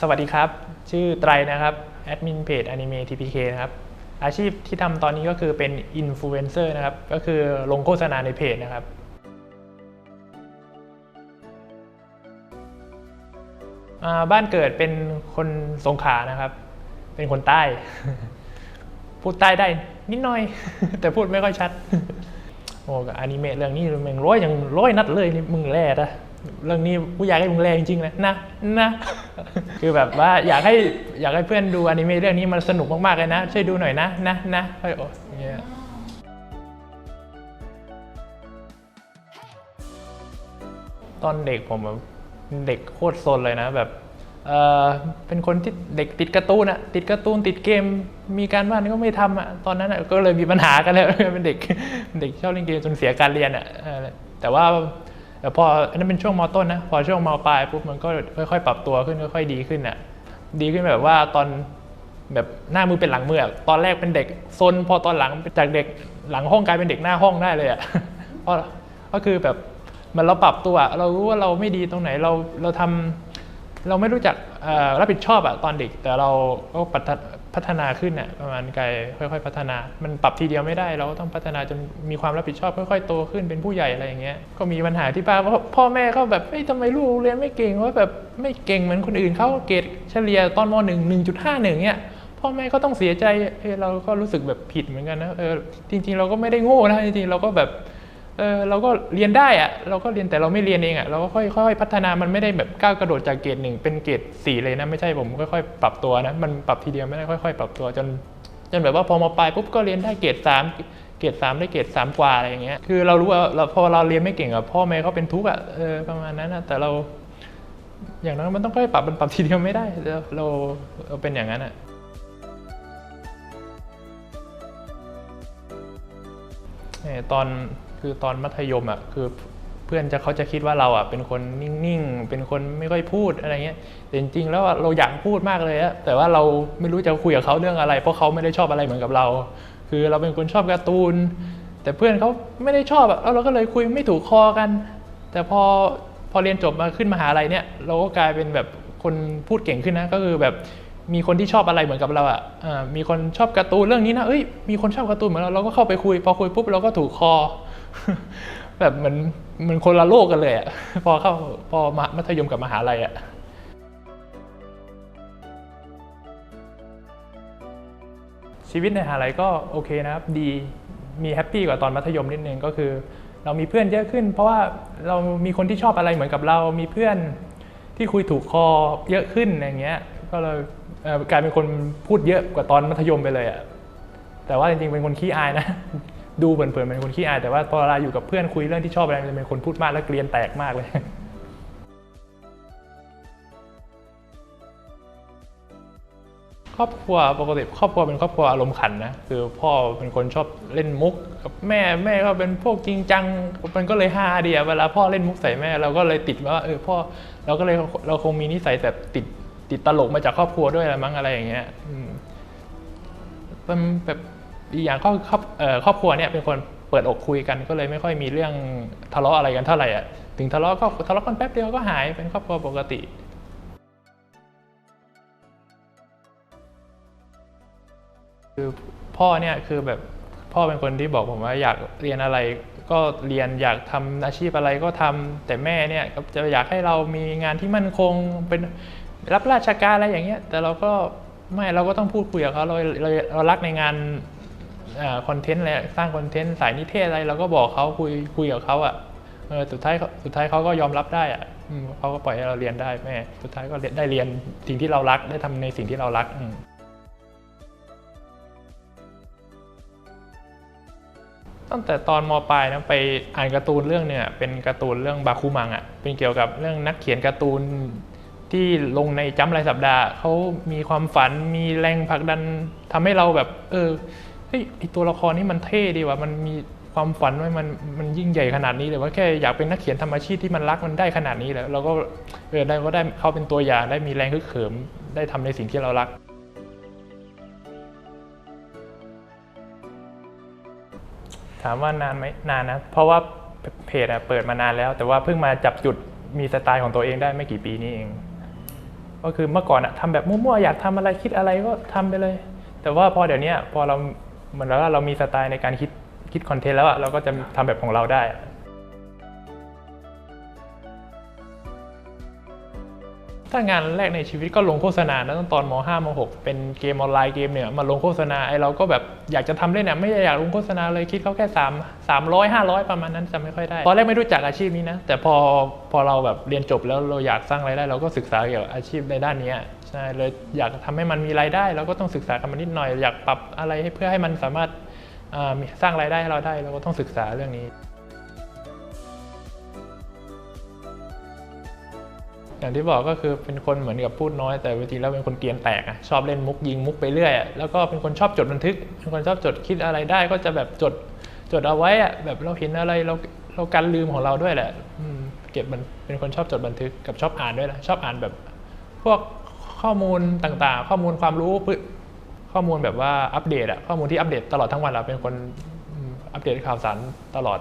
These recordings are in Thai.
สวัสดีครับ ชื่อไตรนะครับแอดมินเพจ Anime TPK นะครับอาชีพที่ทำตอนนี้ก็คือเป็นอินฟลูเอนเซอร์นะครับ ก็คือลงโฆษณาในเพจนะครับ บ้านเกิดเป็นคนสงขลานะครับ เป็นคนใต้ พูดใต้ได้นิดหน่อย แต่พูดไม่ค่อยชัด โอ้กับอนิเมะเรื่องนี้มึงร้อยอย่างร้อยนัดเลยนี่มึงแร่นะ เรื่องนี้กูอยากให้มึงแร่จริงๆเลยนะนะคือแบบว่าอยากให้อยากให้เพื่อนดูอนิเมะเรื่องนี้มันสนุกมากๆเลยนะ ช่วยดูหน่อยนะนะนะค่อยโอ้อย่างเงี้ยตอนเด็กผมแบบเด็กโคตรซนเลยนะแบบเออเป็นคนที่เด็กติดการ์ตูนอะติดการ์ตูนติดเกม มีการบ้านก็ไม่ทำอะตอนนั้นก็เลยมีปัญหากันแล้วเป็นเด็กเด็กชอบเล่นเกมจนเสียการเรียนอะแต่ว่า แต่พออันนั้นเป็นช่วงมต้นนะพอช่วงมปลายปุ๊บมันก็ค่อยๆปรับตัวขึ้นค่อยๆดีขึ้นอะดีขึ้นแบบว่าตอนแบบหน้ามือเป็นหลังมือตอนแรกเป็นเด็กซนพอตอนหลังจากเด็กหลังห้องกลายเป็นเด็กหน้าห้องได้เลยอะเพราะก็คือแบบมันเราปรับตัวเรารู้ว่าเราไม่ดีตรงไหนเราเราทำเราไม่รู้จักรับผิดชอบอะตอนเด็ก แต่เราก็ พัฒนาขึ้นอะประมาณกายค่อย ๆ พัฒนา มันปรับทีเดียวไม่ได้ เราก็ต้องพัฒนาจนมีความรับผิดชอบค่อยๆโตขึ้นเป็นผู้ใหญ่อะไรอย่างเงี้ยก็มีปัญหาที่ป้าว่าพ่อแม่ก็แบบเฮ้ยทำไมลูกเรียนไม่เก่งว่าแบบไม่เก่งเหมือนคนอื่นเขาเกรดเฉลี่ยตอนมหนึ่งหนึ่งจุดห้าหนึ่งเนี่ยพ่อแม่ก็ต้องเสียใจเออเราก็รู้สึกแบบผิดเหมือนกันนะเออจริง ๆ เราก็ไม่ได้โง่นะจริงๆเราก็แบบ เออเราก็เรียนได้อะเราก็เรียนแต่เราไม่เรียนเองอะเราก็ค่อยๆพัฒนามันไม่ได้แบบก้าวกระโดดจากเกรดหนึ่งเป็นเกรดสี่เลยนะไม่ใช่ผมค่อยๆปรับตัวนะมันปรับทีเดียวไม่ได้ค่อย ๆ ปรับตัวจนจนแบบว่าพอมาปลายปุ๊บก็เรียนได้เกรดสามเกรดสามได้เกรดสามกว่าอะไรอย่างเงี้ยคือเรารู้ว่าเราพอเราเรียนไม่เก่งอะพ่อแม่เขาเป็นทุกข์อะเออประมาณนั้นนะแต่เราอย่างนั้นมันต้องค่อยปรับมันปรับทีเดียวไม่ได้เราเราเป็นอย่างนั้นอะเอ่อตอน คือตอนมัธยมอะคือเพื่อนจะเขาจะคิดว่าเราอะเป็นคนนิ่งๆ เป็นคนไม่ค่อยพูดอะไรเงี้ยแต่จริงๆแล้วเราอยากพูดมากเลยอะแต่ว่าเราไม่รู้จะคุยกับเขาเรื่องอะไร เพราะเขาไม่ได้ชอบอะไรเหมือนกับเรา คือเราเป็นคนชอบการ์ตูน แต่เพื่อนเขาไม่ได้ชอบอะแล้วเราก็เลยคุยไม่ถูกคอกัน แต่พอพอเรียนจบมาขึ้นมหาลัยเนี่ย เราก็กลายเป็นแบบคนพูดเก่งขึ้นนะก็คือแบบมีคนที่ชอบอะไรเหมือนกับเราอะอ่ามีคนชอบการ์ตูนเรื่องนี้นะ เอ้ย มีคนชอบการ์ตูนเหมือนเรา เราก็เข้าไปคุย พอคุยปุ๊บเราก็ถูกคอ แบบเหมือนเหมือนคนละโลกกันเลยอะพอเข้าพอมามัธยมกับมหาลัยอะชีวิตในมหาลัยก็โอเคนะครับ ดีมีแฮปปี้กว่าตอนมัธยมนิดนึงก็คือ เรามีเพื่อนเยอะขึ้น เพราะว่าเรามีคนที่ชอบอะไรเหมือนกับเรา มีเพื่อนที่คุยถูกคอเยอะขึ้นอย่างเงี้ยก็เลยกลายเป็นคนพูดเยอะกว่าตอนมัธยมไปเลยอะแต่ว่าจริงๆเป็นคนขี้อายนะ ดูเผินๆเป็นคนขี้อายแต่ว่าพอเวลาอยู่กับเพื่อนคุยเรื่องที่ชอบอะไรจะเป็นคนพูดมากและเกลียนแตกมากเลยครอบครัวปกติครอบครัวเป็นครอบครัวอารมณ์ขันนะคือพ่อเป็นคนชอบเล่นมุกกับแม่แม่ก็เป็นพวกจริงจังมันก็เลยฮาเดีอะเวลาพ่อเล่นมุกใส่แม่เราก็เลยติดว่าเออพ่อเราก็เลยเราคงมีนิสัยแบบติดติดตลกมาจากครอบครัวด้วยอะไรมั้งอะไรอย่างเงี้ยอืมมันแบบ อีกอย่างครอบครอบครอบครัวเนี่ยเป็นคนเปิดอกคุยกันก็เลยไม่ค่อยมีเรื่องทะเลาะอะไรกันเท่าไหร่อะถึงทะเลาะก็ทะเลาะกันแป๊บเดียวก็หายเป็นครอบครัวปกติคือพ่อเนี่ยคือแบบพ่อเป็นคนที่บอกผมว่าอยากเรียนอะไรก็เรียนอยากทำอาชีพอะไรก็ทำแต่แม่เนี่ยจะอยากให้เรามีงานที่มั่นคงเป็นรับราชการอะไรอย่างเงี้ยแต่เราก็ไม่เราก็ต้องพูดคุยกับเขาเราเราเรารักในงาน คอนเทนต์อะไรสร้างคอนเทนต์สายนิเทศอะไรเราก็บอกเขาคุยคุยกับเขาอะเออสุดท้ายสุดท้ายเขาก็ยอมรับได้อะเขาก็ปล่อยให้เราเรียนได้แม่สุดท้ายก็ได้เรียนสิ่งที่เรารักได้ทำในสิ่งที่เรารักตั้งแต่ตอนมปลายนะไปอ่านการ์ตูนเรื่องเนี่ยเป็นการ์ตูนเรื่องบาคุมังอะ่ะเป็นเกี่ยวกับเรื่องนักเขียนการ์ตูนที่ลงในจัมรายสัปดาห์เขามีความฝันมีแรงผลักดันทำให้เราแบบ เออ เฮ้ยไอตัวละครนี้มันเท่ดีว่ะมันมีความฝันไว้มันมันยิ่งใหญ่ขนาดนี้เลยว่าแค่อยากเป็นนักเขียนทำอาชีพที่มันรักมันได้ขนาดนี้แล้วเราก็เออได้ก็ได้เขาเป็นตัวอย่างได้มีแรงฮึกเหิมได้ทำในสิ่งที่เรารัก ถามว่านานไหมนานนะเพราะว่าเพจอะเปิดมานานแล้ว แต่ว่าเพิ่งมาจับจุดมีสไตล์ของตัวเองได้ไม่กี่ปีนี้เอง ก็คือเมื่อก่อนอะทำแบบมั่วๆอยากทำอะไรคิดอะไรก็ทำไปเลย แต่ว่าพอเดี๋ยวนี้พอเรา เหมือนแล้วาเรามีสไตล์ในการคิดคิดคอนเทนต์แล้วอะเราก็จะทำแบบของเราได้ถ้างานแรกในชีวิตก็ลงโฆษณานะตั้งตอนม .5 ม .6 เป็นเกมออนไลน์เกมเนี่ยมาลงโฆษณาไอเราก็แบบอยากจะทำเล่นเนี่ยไม่ได้อยากลงโฆษณาเลยคิดเขาแค่3 300 500 ประมาณนั้นจำไม่ค่อยได้ ตอนแรกไม่รู้จักอาชีพนี้นะ แต่พอพอเราแบบเรียนจบแล้วเราอยากสร้างรายได้ เราก็ศึกษาเกี่ยวกับอาชีพในด้านนี้ ใช่เลยอยากทำให้มันมีรายได้ เราก็ต้องศึกษากันมานิดหน่อย อยากปรับอะไรให้เพื่อให้มันสามารถสร้างรายได้ให้เราได้เราก็ต้องศึกษาเรื่องนี้ อย่างที่บอกก็คือเป็นคนเหมือนกับพูดน้อยแต่จริงๆแล้วเป็นคนเกียนแตกอะชอบเล่นมุกยิงมุกไปเรื่อยอะแล้วก็เป็นคนชอบจดบันทึกเป็นคนชอบจดคิดอะไรได้ ก็จะแบบจดจดเอาไว้อะแบบเราเห็นอะไรเราเรากันลืมของเราด้วยแหละเก็บมันเป็นคนชอบจดบันทึกกับชอบอ่านด้วยนะชอบอ่านแบบพวก ข้อมูลต่างๆ ข้อมูลความรู้ข้อมูลแบบว่าอัปเดตอะข้อมูลที่อัปเดตตลอดทั้งวันเราเป็นคนอัปเดตข่าวสารตลอด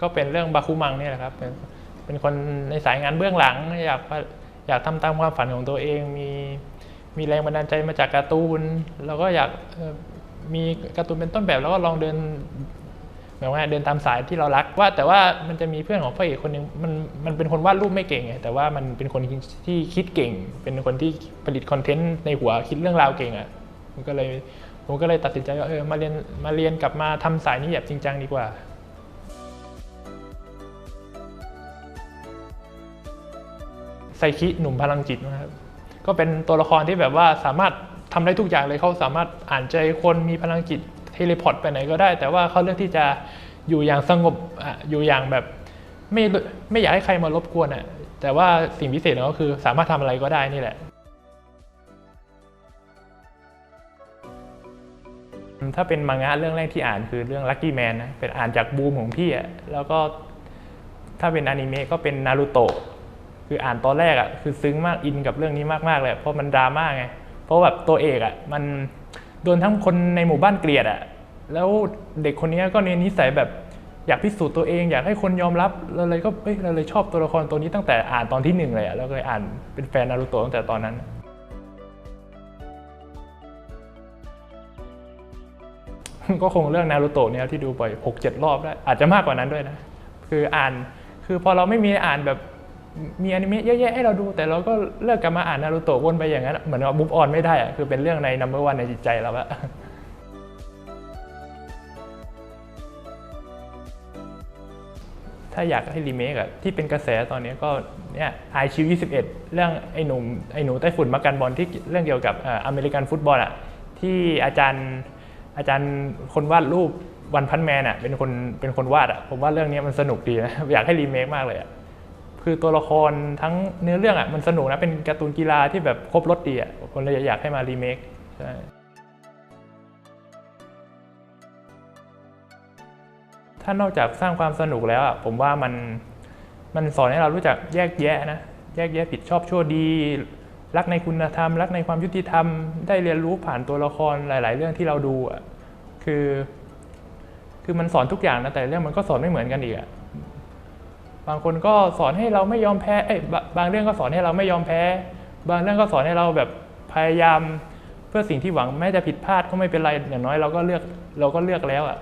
ก็เป็นเรื่องบาคุมังนี่แหละครับ เป็นเป็นคนในสายงานเบื้องหลัง อยากอยากทำตามความฝันของตัวเอง มีมีแรงบันดาลใจมาจากการ์ตูน แล้วก็อยากมีการ์ตูนเป็นต้นแบบแล้วก็ลองเดิน มายว่าเดินตามสายที่เรารักว่า แต่ว่ามันจะมีเพื่อนของพระเอกคนหนึ่งมันมันเป็นคนวาดรูปไม่เก่งไงแต่ว่ามันเป็นคนที่คิดเก่ง เป็นคนที่ผลิตคอนเทนต์ในหัวคิดเรื่องราวเก่งอะผมก็เลยผมก็เลยตัดสินใจว่าเออมาเรียนมาเรียนกลับมาทำสายนี้แบบจริงจังดีกว่าไซคิหนุ่มพลังจิตนะครับก็เป็นตัวละครที่แบบว่าสามารถทำได้ทุกอย่างเลยเขาสามารถอ่านใจคนมีพลังจิต เทเลพอร์ตไปไหนก็ได้ แต่ว่าเขาเลือกที่จะอยู่อย่างสงบอะอยู่อย่างแบบไม่ไม่อยากให้ใครมารบกวนอะแต่ว่าสิ่งพิเศษของเขาก็คือสามารถทำอะไรก็ได้นี่แหละถ้าเป็นมังงะเรื่องแรกที่อ่านคือเรื่อง Lucky Man นะ เป็นอ่านจากบูมของพี่อะแล้วก็ถ้าเป็นอนิเมะก็เป็นนารูโตะ คืออ่านตอนแรกอะคือซึ้งมากอินกับเรื่องนี้มากๆเลย เพราะมันดราม่าไง เพราะแบบตัวเอกอะมัน โดนทั้งคนในหมู่บ้านเกลียดอะแล้วเด็กคนนี้ก็เน้นนิสัยแบบอยากพิสูจน์ตัวเอง อยากให้คนยอมรับเราเลยก็เอ้ยเราเลยชอบตัวละครตัวนี้ตั้งแต่อ่านตอนที่หนึ่งเลยอะแล้วก็เลยอ่านเป็นแฟนนารูโตะตั้งแต่ตอนนั้นก็คงเรื่องนารูโตะเนี่ยที่ดูบ่อยหกเจ็ดรอบได้อาจจะมากกว่านั้นด้วยนะ คืออ่านคือพอเราไม่มีอ่านแบบ มีอนิเมะเยอะแยะให้เราดู แต่เราก็เลิกกลับมาอ่านนารูโตะวนไปอย่างนั้นเหมือนว่าบุ๊บออนไม่ได้อะคือเป็นเรื่องในนัมเบอร์วันในจิตใจเราอะถ้าอยากให้รีเมคอะที่เป็นกระแสตอนนี้ก็เนี่ยไอชิว21 เรื่องไอหนุ่มไอหนูไต้ฝุ่นมากันบอลที่เรื่องเกี่ยวกับเอ่ออเมริกันฟุตบอลอะที่อาจารย์อาจารย์คนวาดรูปวันพันแมนอะเป็นคนเป็นคนวาดอะผมว่าเรื่องนี้มันสนุกดีนะอยากให้รีเมคมากเลยอะ คือตัวละครทั้งเนื้อเรื่องอะมันสนุกนะเป็นการ์ตูนกีฬาที่แบบครบรถดีอะผมเลยอยากให้มารีเมคใช่ถ้านอกจากสร้างความสนุกแล้วอะผมว่ามันมันสอนให้เรารู้จักแยกแยะนะแยกแยะผิดชอบชั่วดี รักในคุณธรรม รักในความยุติธรรม ได้เรียนรู้ผ่านตัวละครหลาย ๆ เรื่องที่เราดูอะคือ คือมันสอนทุกอย่างนะแต่เรื่องมันก็สอนไม่เหมือนกันอีกอะ บางคนก็สอนให้เราไม่ยอมแพ้เอ้ยบางเรื่องก็สอนให้เราไม่ยอมแพ้ บางเรื่องก็สอนให้เราแบบพยายามเพื่อสิ่งที่หวังแม้จะผิดพลาดก็ไม่เป็นไรอย่างน้อยเราก็เลือกเราก็เลือกแล้วอะ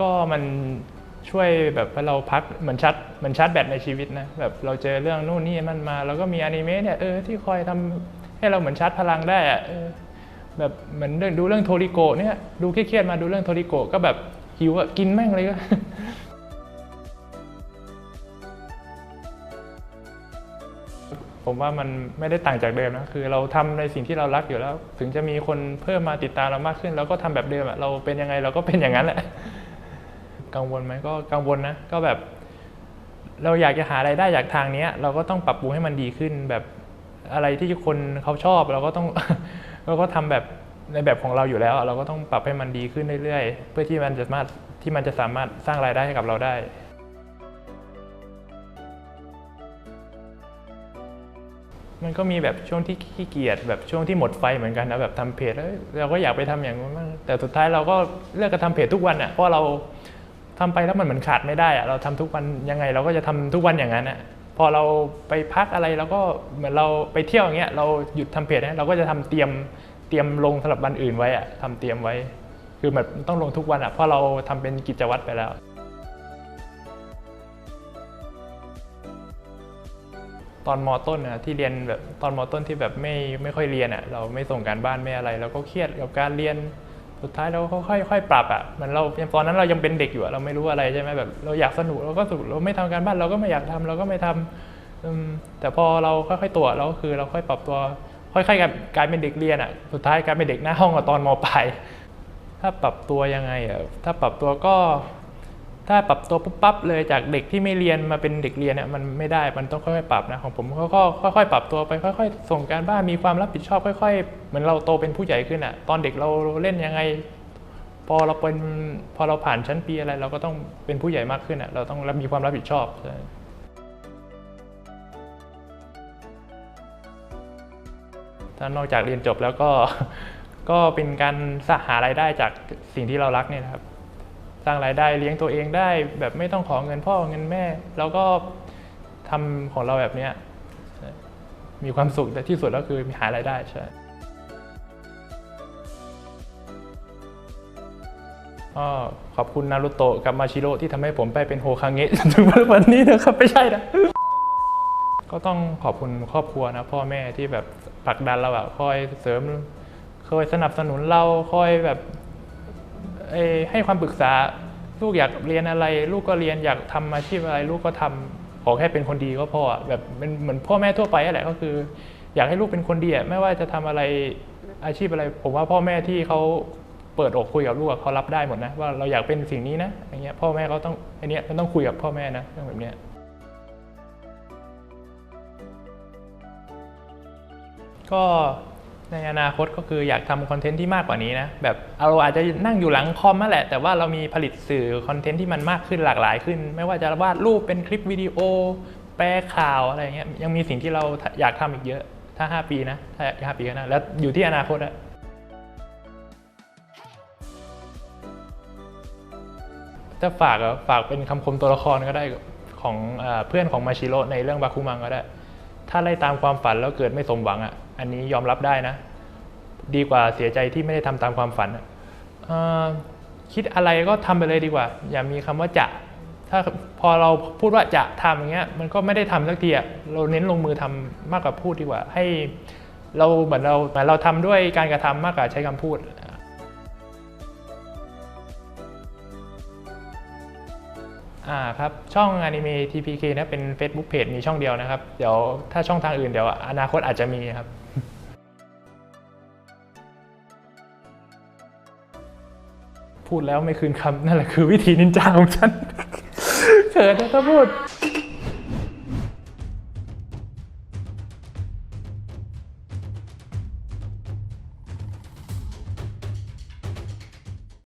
ก็มันช่วยแบบให้เราพักเหมือนชัดเหมือนชาร์จแบตในชีวิตนะแบบเราเจอเรื่องนู่นนี่มันมาเราก็มีอนิเมะเนี่ยเออที่คอยทำให้เราเหมือนชาร์จพลังได้อะ แบบเหมือนดูเรื่องโทริโกเนี่ยดูเครียดมาดูเรื่องโทริโกก็แบบหิวอะกินแม่งเลยก็ผมว่ามันไม่ได้ต่างจากเดิมนะคือเราทำในสิ่งที่เรารักอยู่แล้ว ถึงจะมีคนเพิ่มมาติดตามเรามากขึ้นเราก็ทำแบบเดิมอะเราเป็นยังไงเราก็เป็นอย่างนั้นแหละกังวลไหมก็กังวลนะก็แบบ เราอยากจะหาไรายได้จากทางเนี้ย เราก็ต้องปรับปรุงให้มันดีขึ้นแบบอะไรที่คนเขาชอบเราก็ต้อง เราก็ทำแบบในแบบของเราอยู่แล้ว เราก็ต้องปรับให้มันดีขึ้นเรื่อยๆ เพื่อที่มันจะสามารถที่มันจะสามารถสร้างรายได้ให้กับเราได้มันก็มีแบบช่วงที่ขี้เกียจแบบช่วงที่หมดไฟเหมือนกันนะแบบทำเพจแล้วเราก็อยากไปทำอย่างนั้นบ้างแต่สุดท้ายเราก็เลือกจะทำเพจทุกวันอะเพราะเราทำไปแล้วมันเหมือนขาดไม่ได้อะเราทำทุกวันยังไงเราก็จะทำทุกวันอย่างนั้นอะ พอเราไปพักอะไรเราก็เหมือนเราไปเที่ยวอย่างเงี้ยเราหยุดทำเพจนะเราก็จะทำเตรียมเตรียมลงสำหรับวันอื่นไว้อะทำเตรียมไว้ คือแบบต้องลงทุกวันอะเพราะเราทำเป็นกิจวัตรไปแล้ว ตอนมอต้นนะที่เรียนแบบตอนมอต้นที่แบบไม่ไม่ค่อยเรียนอะเราไม่ส่งการบ้านไม่อะไรเราก็เครียดกับการเรียน สุดท้ายเราก็ค่อยๆปรับอะเหมันเราตอนนั้นเรายังเป็นเด็กอยู่เราไม่รู้อะไรใช่ไหมแบบ เราอยากสนุกเราก็สนุกเราไม่ทำการบ้านเราก็ไม่อยากทำเราก็ไม่ทำอืมแต่พอเราค่อยๆตัวเราก็คือเราค่อยปรับตัว ค่อยๆกลายเป็นเด็กเรียนอะสุดท้ายกลายเป็นเด็กหน้าห้องกับตอนมปลายถ้าปรับตัวยังไงอะถ้าปรับตัวก็ ถ้าปรับตัวปุ๊บปั๊บเลยจากเด็กที่ไม่เรียนมาเป็นเด็กเรียนเนี่ยมันไม่ได้มันต้องค่อยๆปรับนะของผมก็ค่อยๆปรับตัวไปค่อย ๆ ส่งการบ้านมีความรับผิดชอบค่อย ๆ เหมือนเราโตเป็นผู้ใหญ่ขึ้นอะ ตอนเด็กเราเล่นยังไง พอเราเป็นพอเราผ่านชั้นปีอะไร เราก็ต้องเป็นผู้ใหญ่มากขึ้นอะเราต้องรับมีความรับผิดชอบใช่ถ้านอกจากเรียนจบแล้วก็ก็เป็นการสหารายได้จากสิ่งที่เรารักเนี่ยครับ สร้างรายได้เลี้ยงตัวเองได้ แบบไม่ต้องขอเงินพ่อเงินแม่แล้วก็ทำของเราแบบเนี้ยมีความสุขแต่ที่สุดก็คือมีหารายได้ใช่ก็ขอบคุณนารุโตะกับมาชิโร่ที่ทำให้ผมไปเป็นโฮคางเงะถึงวันนี้นะครับไม่ใช่นะก็ต้องขอบคุณครอบครัวนะพ่อแม่ที่แบบผลักดันเราอะคอยเสริมคอยสนับสนุนเราคอยแบบ ให้ความปรึกษาลูกอยากเรียนอะไร ลูกก็เรียนอยากทำอาชีพอะไร ลูกก็ทำขอแค่เป็นคนดีก็พอแบบเป็นเหมือนพ่อแม่ทั่วไปแหละก็คือ อยากให้ลูกเป็นคนดีอะไม่ว่าจะทำอะไรอาชีพอะไร ผมว่าพ่อแม่ที่เขาเปิดอกคุยกับลูกอะเขารับได้หมดนะว่าเราอยากเป็นสิ่งนี้นะอย่างเงี้ยพ่อแม่เขาต้องอันเนี้ยมันต้องคุยกับพ่อแม่นะเรื่องแบบเนี้ยก็ ในอนาคตก็คืออยากทำคอนเทนต์ที่มากกว่านี้นะ แบบเราอาจจะนั่งอยู่หลังคอมนั่นแหละ แต่ว่าเรามีผลิตสื่อคอนเทนต์ที่มันมากขึ้นหลากหลายขึ้น ไม่ว่าจะวาดรูปเป็นคลิปวิดีโอ แปลข่าวอะไรเงี้ยยังมีสิ่งที่เราอยากทำอีกเยอะ ถ้า 5 ปีนะถ้า5ปีข้างหน้าแล้วอยู่ที่อนาคตอะถ้าฝากอะฝากเป็นคำคมตัวละครก็ได้ของเอเพื่อนของมาชิโร่ในเรื่องบาคุมังก็ได้ ถ้าไล่ตามความฝันแล้วเกิดไม่สมหวังอะ อันนี้ยอมรับได้นะ ดีกว่าเสียใจที่ไม่ได้ทำตามความฝันอะเอ่อคิดอะไรก็ทำไปเลยดีกว่า อย่ามีคำว่าจะ ถ้าพอเราพูดว่าจะทำอย่างเงี้ย มันก็ไม่ได้ทำสักทีอะเราเน้นลงมือทำมากกว่าพูดดีกว่า ให้เราเหมือนเราเหมือนเราทำด้วยการกระทำมากกว่าใช้คำพูด อ่าครับ ช่องอนิเมะ TPK นะเป็น Facebook Page มีช่องเดียวนะครับ เดี๋ยวถ้าช่องทางอื่นเดี๋ยวอนาคตอาจจะมีครับพูดแล้วไม่คืนคำนั่นแหละคือวิธีนินจาของฉันเขินนะถ้าพูด